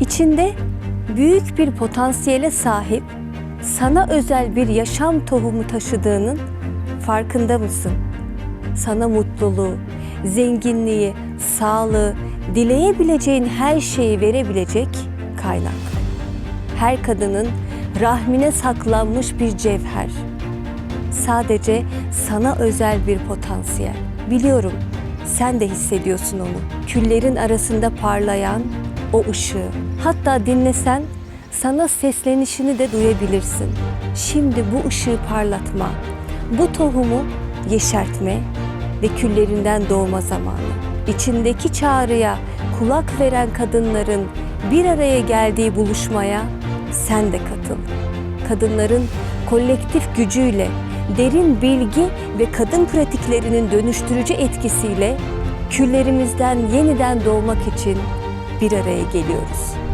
İçinde büyük bir potansiyele sahip, sana özel bir yaşam tohumu taşıdığının farkında mısın? Sana mutluluğu, zenginliği, sağlığı, dileyebileceğin her şeyi verebilecek kaynak. Her kadının rahmine saklanmış bir cevher. Sadece sana özel bir potansiyel. Biliyorum sen de hissediyorsun onu. Küllerin arasında parlayan o ışığı. Hatta dinlesen sana seslenişini de duyabilirsin. Şimdi bu ışığı parlatma, bu tohumu yeşertme ve küllerinden doğma zamanı. İçindeki çağrıya kulak veren kadınların bir araya geldiği buluşmaya sen de katıl. Kadınların kolektif gücüyle, derin bilgi ve kadın pratiklerinin dönüştürücü etkisiyle küllerimizden yeniden doğmak için bir araya geliyoruz.